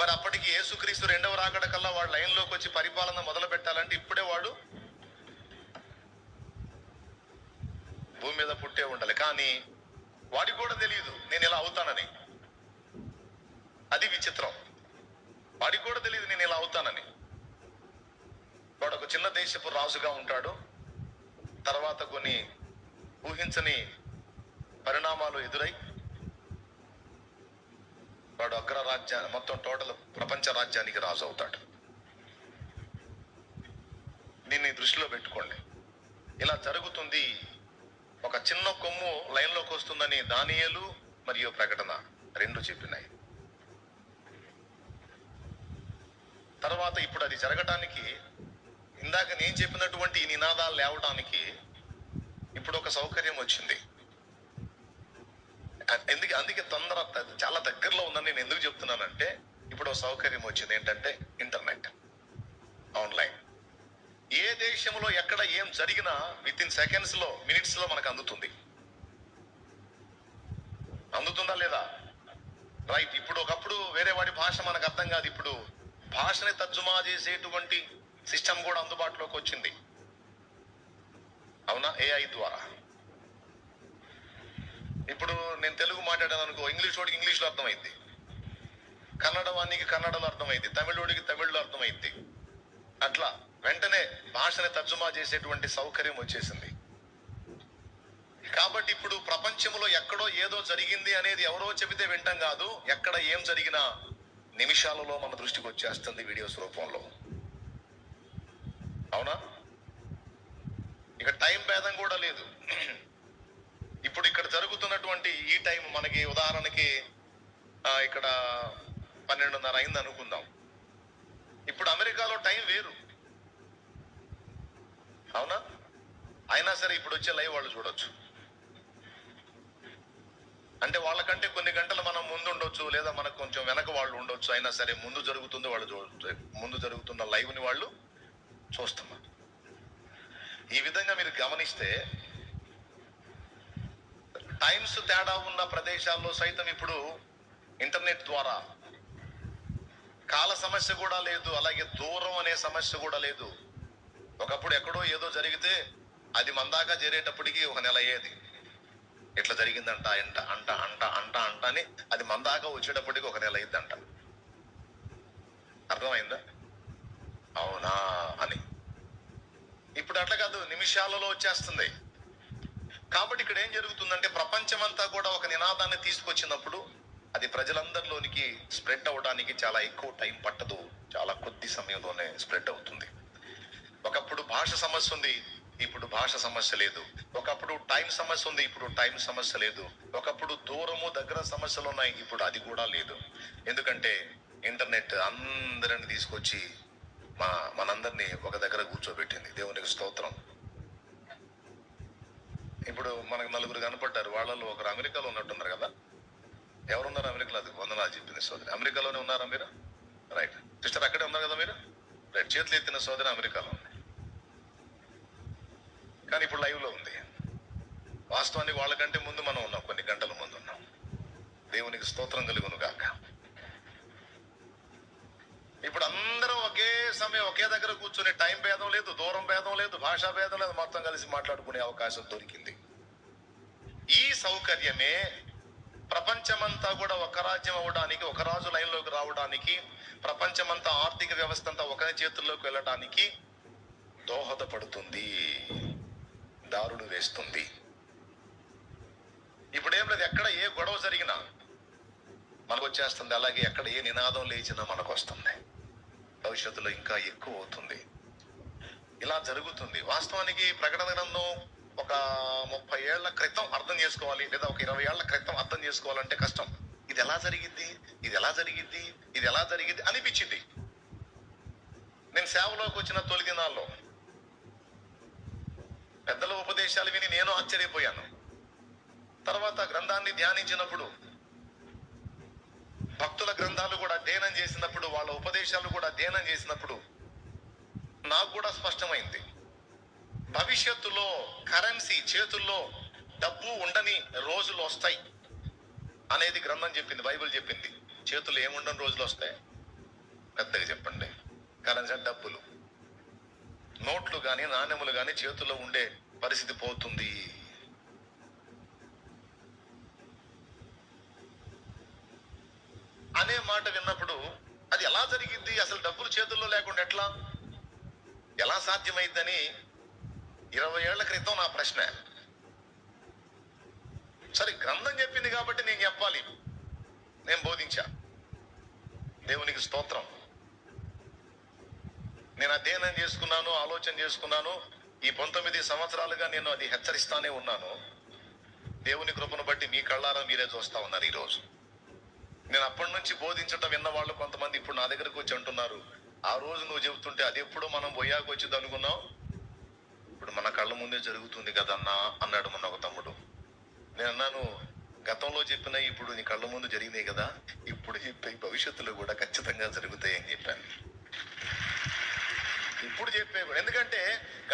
మరి అప్పటికి యేసుక్రీస్తు రెండవ రాకడ కల్లా వాడు లైన్లోకి వచ్చి పరిపాలన మొదలు పెట్టాలంటే ఇప్పుడే వాడు భూమి మీద పుట్టే ఉండాలి. కానీ వాడికి కూడా తెలియదు నేను ఇలా అవుతానని. అది విచిత్రం. వాడికి కూడా తెలియదు నేను ఇలా అవుతానని. వాడు ఒక చిన్న దేశపు రాజుగా ఉంటాడు. తర్వాత కొన్ని ఊహించని పరిణామాలు ఎదురై వాడు అగ్ర రాజ్యాన్ని మొత్తం టోటల్ ప్రపంచ రాజ్యానికి రాజు అవుతాడు. దీన్ని దృష్టిలో పెట్టుకోండి. ఇలా జరుగుతుంది ఒక చిన్న కొమ్ము లైన్లోకి వస్తుందని దానియలు మరియు ప్రకటన రెండు చెప్పినాయి. తర్వాత ఇప్పుడు అది జరగటానికి ఇందాక నేను చెప్పినటువంటి నినాదాలు లేవడానికి ఇప్పుడు ఒక సౌకర్యం వచ్చింది. ఎందుకు అందుకే తొందర చాలా దగ్గరలో ఉందని నేను ఎందుకు చెప్తున్నానంటే ఇప్పుడు సౌకర్యం వచ్చింది ఏంటంటే ఇంటర్నెట్. ఆన్లైన్. ఏ దేశంలో ఎక్కడ ఏం జరిగినా విత్ ఇన్ సెకండ్స్లో మినిట్స్లో మనకు అందుతుంది. అందుతుందా లేదా? రైట్ ఇప్పుడు ఒకప్పుడు వేరే వాడి భాష మనకు అర్థం కాదు ఇప్పుడు. భాషని తర్జుమా చేసేటువంటి సిస్టమ్ కూడా అందుబాటులోకి వచ్చింది. అవునా? ఏఐ ద్వారా. ఇప్పుడు నేను తెలుగు మాట్లాడాను అనుకో ఇంగ్లీష్ వాడికి ఇంగ్లీష్లో అర్థమైంది కన్నడ వానికి కన్నడలో అర్థమైంది తమిళోడికి తమిళ్ళో అర్థమైంది అట్లా వెంటనే భాషని తర్జుమా చేసేటువంటి సౌకర్యం వచ్చేసింది. కాబట్టి ఇప్పుడు ప్రపంచంలో ఎక్కడో ఏదో జరిగింది అనేది ఎవరో చెబితే వింటాం కాదు ఎక్కడ ఏం జరిగినా నిమిషాలలో మన దృష్టికి వచ్చేస్తుంది వీడియోస్ రూపంలో. అవునా? ఇక టైం భేదం కూడా లేదు. ఇప్పుడు ఇక్కడ జరుగుతున్నటువంటి ఈ టైం మనకి ఉదాహరణకి ఇక్కడ పన్నెండున్నర అయింది అనుకుందాం. ఇప్పుడు అమెరికాలో టైం వేరు. అవునా? అయినా సరే ఇప్పుడు వచ్చే లైవ్ వాళ్ళు చూడొచ్చు. అంటే వాళ్ళకంటే కొన్ని గంటలు మనం ముందు ఉండొచ్చు లేదా మనకు కొంచెం వెనక వాళ్ళు ఉండొచ్చు అయినా సరే ముందు జరుగుతుంది వాళ్ళు ముందు జరుగుతున్న లైవ్ని వాళ్ళు చూస్తున్నారు. ఈ విధంగా మీరు గమనిస్తే టైమ్స్ తేడా ఉన్న ప్రదేశాల్లో సైతం ఇప్పుడు ఇంటర్నెట్ ద్వారా కాల సమస్య కూడా లేదు అలాగే దూరం అనే సమస్య కూడా లేదు. ఒకప్పుడు ఎక్కడో ఏదో జరిగితే అది మందాక చేరేటప్పటికి ఒక నెల అయ్యేది. ఇట్లా జరిగిందంట? ఎంట అంట అంట అంట అంట అని అది మందాక వచ్చేటప్పటికి ఒక నెల అయిందంట అర్థమైందా? అవునా అని. ఇప్పుడు అట్లా కాదు నిమిషాలలో వచ్చేస్తుంది. కాబట్టి ఇక్కడ ఏం జరుగుతుందంటే ప్రపంచమంతా కూడా ఒక నినాదాన్ని తీసుకొచ్చినప్పుడు అది ప్రజలందరిలోనికి స్ప్రెడ్ అవడానికి చాలా ఎక్కువ టైం పట్టదు. చాలా కొద్ది సమయంలోనే స్ప్రెడ్ అవుతుంది. ఒకప్పుడు భాష సమస్య ఉంది ఇప్పుడు భాష సమస్య లేదు. ఒకప్పుడు టైం సమస్య ఉంది ఇప్పుడు టైం సమస్య లేదు. ఒకప్పుడు దూరము దగ్గర సమస్యలు ఉన్నాయి ఇప్పుడు అది కూడా లేదు. ఎందుకంటే ఇంటర్నెట్ అందరిని తీసుకొచ్చి మా మనందరినీ ఒక దగ్గర కూర్చోబెట్టింది. దేవునికి స్తోత్రం. ఇప్పుడు మనకు నలుగురు కనపడ్డారు. వాళ్ళలో ఒకరు అమెరికాలో ఉన్నట్టున్నారు కదా? ఎవరున్నారు అమెరికాలో? అది వందనా చెప్పింది సోదరి. అమెరికాలోనే ఉన్నారా మీరు? రైట్ సిస్టర్ అక్కడే ఉన్నారు కదా మీరు? రైట్ చేతులు ఎత్తిన సోదరి అమెరికాలో ఉంది. కానీ ఇప్పుడు లైవ్లో ఉంది. వాస్తవానికి వాళ్ళకంటే ముందు మనం ఉన్నాం. కొన్ని గంటల ముందు ఉన్నాం. దేవునికి స్తోత్రం కలుగును గాక ఇప్పుడు అందరం మేము ఒకే దగ్గర కూర్చుని టైం భేదం లేదు దూరం భేదం లేదు భాషా భేదం లేదు మొత్తం కలిసి మాట్లాడుకునే అవకాశం దొరికింది. ఈ సౌకర్యమే ప్రపంచమంతా కూడా ఒక రాజ్యం అవ్వడానికి ఒక రాజు లైన్లోకి రావడానికి ప్రపంచమంతా ఆర్థిక వ్యవస్థ అంతా ఒకరి చేతుల్లోకి వెళ్ళడానికి దోహదపడుతుంది దారుడు వేస్తుంది. ఇప్పుడు ఏం లేదు ఎక్కడ ఏ గొడవ జరిగినా మనకు వచ్చేస్తుంది అలాగే ఎక్కడ ఏ నినాదం లేచినా మనకు వస్తుంది. భవిష్యత్తులో ఇంకా ఎక్కువ అవుతుంది. ఇలా జరుగుతుంది. వాస్తవానికి ప్రకటన గ్రంథం ఒక ముప్పై ఏళ్ళ క్రితం అర్థం చేసుకోవాలి లేదా ఒక ఇరవై ఏళ్ళ క్రితం అర్థం చేసుకోవాలంటే కష్టం. ఇది ఎలా జరిగింది ఇది ఎలా జరిగింది ఇది ఎలా జరిగింది అనిపించింది. నేను సేవలోకి వచ్చిన తొలి దినాల్లో పెద్దల ఉపదేశాలు విని నేను ఆశ్చర్యపోయాను. తర్వాత గ్రంథాన్ని ధ్యానించినప్పుడు భక్తుల గ్రంథాలు కూడా అధ్యయనం చేసినప్పుడు వాళ్ళ ఉపదేశాలు కూడా అధ్యయనం చేసినప్పుడు నాకు కూడా స్పష్టమైంది. భవిష్యత్తులో కరెన్సీ చేతుల్లో డబ్బు ఉండని రోజులు వస్తాయి అనేది గ్రంథం చెప్పింది బైబిల్ చెప్పింది. చేతులు ఏముండని రోజులు వస్తాయి? పెద్దగా చెప్పండి. కరెన్సీ డబ్బులు. నోట్లు కానీ నాణ్యములు కానీ చేతుల్లో ఉండే పరిస్థితి పోతుంది. అనే మాట విన్నప్పుడు అది ఎలా జరిగింది? అసలు డబ్బులు చేతుల్లో లేకుండా ఎట్లా? ఎలా సాధ్యమైందని ఇరవై ఏళ్ళ క్రితం నా ప్రశ్న. సరే గ్రంథం చెప్పింది కాబట్టి నేను చెప్పాలి. నేను బోధించా. దేవునికి స్తోత్రం. నేను అధ్యయనం చేసుకున్నాను ఆలోచన చేసుకున్నాను. ఈ పంతొమ్మిది సంవత్సరాలుగా నేను అది హెచ్చరిస్తానే ఉన్నాను. దేవుని కృపను బట్టి మీ కళ్ళారా మీరే చూస్తా ఉన్నారు ఈరోజు. నేను అప్పటి నుంచి బోధించటం విన్న వాళ్ళు కొంతమంది ఇప్పుడు నా దగ్గరకు వచ్చి అంటున్నారు. ఆ రోజు నువ్వు చెబుతుంటే అది ఎప్పుడో మనం బొయ్యాకు వచ్చింది అనుకున్నాం ఇప్పుడు మన కళ్ళ ముందే జరుగుతుంది కదన్నా అన్నాడు మొన్న ఒక తమ్ముడు. నేను అన్నాను గతంలో చెప్పిన ఇప్పుడు నీ కళ్ళ ముందు జరిగినాయి కదా ఇప్పుడు చెప్పే భవిష్యత్తులో కూడా ఖచ్చితంగా జరుగుతాయి అని చెప్పాను. ఇప్పుడు చెప్పే ఎందుకంటే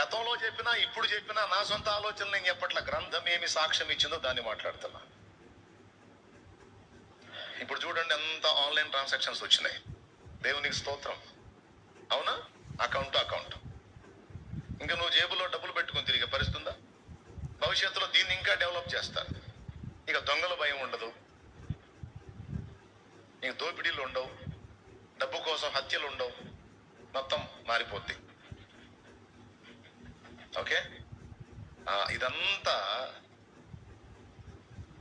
గతంలో చెప్పినా ఇప్పుడు చెప్పినా నా సొంత ఆలోచనలు నేను చెప్పట్ల గ్రంథం ఏమి సాక్ష్యం ఇచ్చిందో దాన్ని మాట్లాడుతున్నా. ఇప్పుడు చూడండి ఎంత ఆన్లైన్ ట్రాన్సాక్షన్స్ వచ్చినాయి. దేవునికి స్తోత్రం. అవునా? అకౌంట్ అకౌంట్ ఇంకా నువ్వు జేబులో డబ్బులు పెట్టుకుని తిరిగే పరిస్థితి ఉందా? భవిష్యత్తులో దీన్ని ఇంకా డెవలప్ చేస్తారు ఇక దొంగల భయం ఉండదు. ఇక దోపిడీలు ఉండవు. డబ్బు కోసం హత్యలు ఉండవు. మొత్తం మారిపోద్ది. ఓకే? ఇదంతా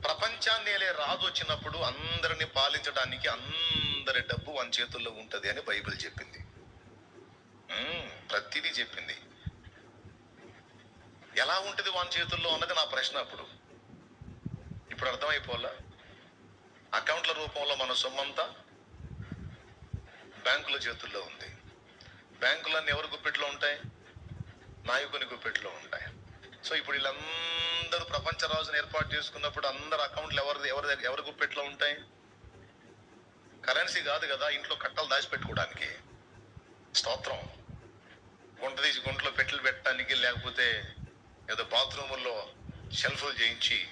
ప్రపంచాన్ని ఏలే రాజు వచ్చినప్పుడు అందరిని పాలించడానికి అందరి డబ్బు వన్ చేతుల్లో ఉంటది అని బైబిల్ చెప్పింది. ప్రతిదీ చెప్పింది. ఎలా ఉంటుంది వన్ చేతుల్లో అన్నది నా ప్రశ్న అప్పుడు. ఇప్పుడు అర్థమైపోలా అకౌంట్ల రూపంలో మన సొమ్మంతా బ్యాంకుల చేతుల్లో ఉంది. బ్యాంకులన్నీ ఎవరి గుప్పెట్లో ఉంటాయి? నాయకుని గుప్పెట్లో ఉంటాయి. సో ఇప్పుడు వీళ్ళందరూ ప్రపంచ రాజును ఏర్పాటు చేసుకున్నప్పుడు అందరు అకౌంట్లు ఎవరి ఎవరి దగ్గర- ఎవరి గుప్పెట్లో ఉంటాయి? కరెన్సీ కాదు కదా ఇంట్లో కట్టలు దాచిపెట్టుకోవడానికి. స్తోత్రం. గుంట తీసి గుంటలో పెట్టెలు పెట్టడానికి లేకపోతే ఏదో బాత్రూముల్లో షెల్ఫ్లు చేయించి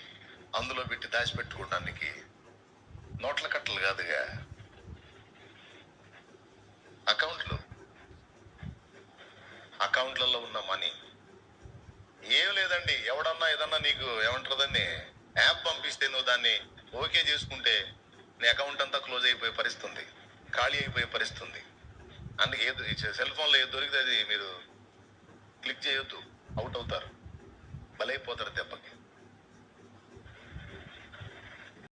అందులో పెట్టి దాచిపెట్టుకోవడానికి. నోట్ల కట్టలు కాదుగా అకౌంట్లు అకౌంట్లలో ఉన్న మనీ ఏం లేదండి ఎవడన్నా ఏదన్నా నీకు ఏమంటారు యాప్ పంపిస్తే నువ్వు దాన్ని ఓకే చేసుకుంటే నీ అకౌంట్ అంతా క్లోజ్ అయిపోయే పరిస్థితి ఉంది ఖాళీ అయిపోయే పరిస్థితి ఉంది అందుకే ఏది సెల్ ఫోన్లో ఏది దొరికితే అది మీరు క్లిక్ చేయొద్దు అవుట్ అవుతారు. బలైపోతారు దెబ్బకి.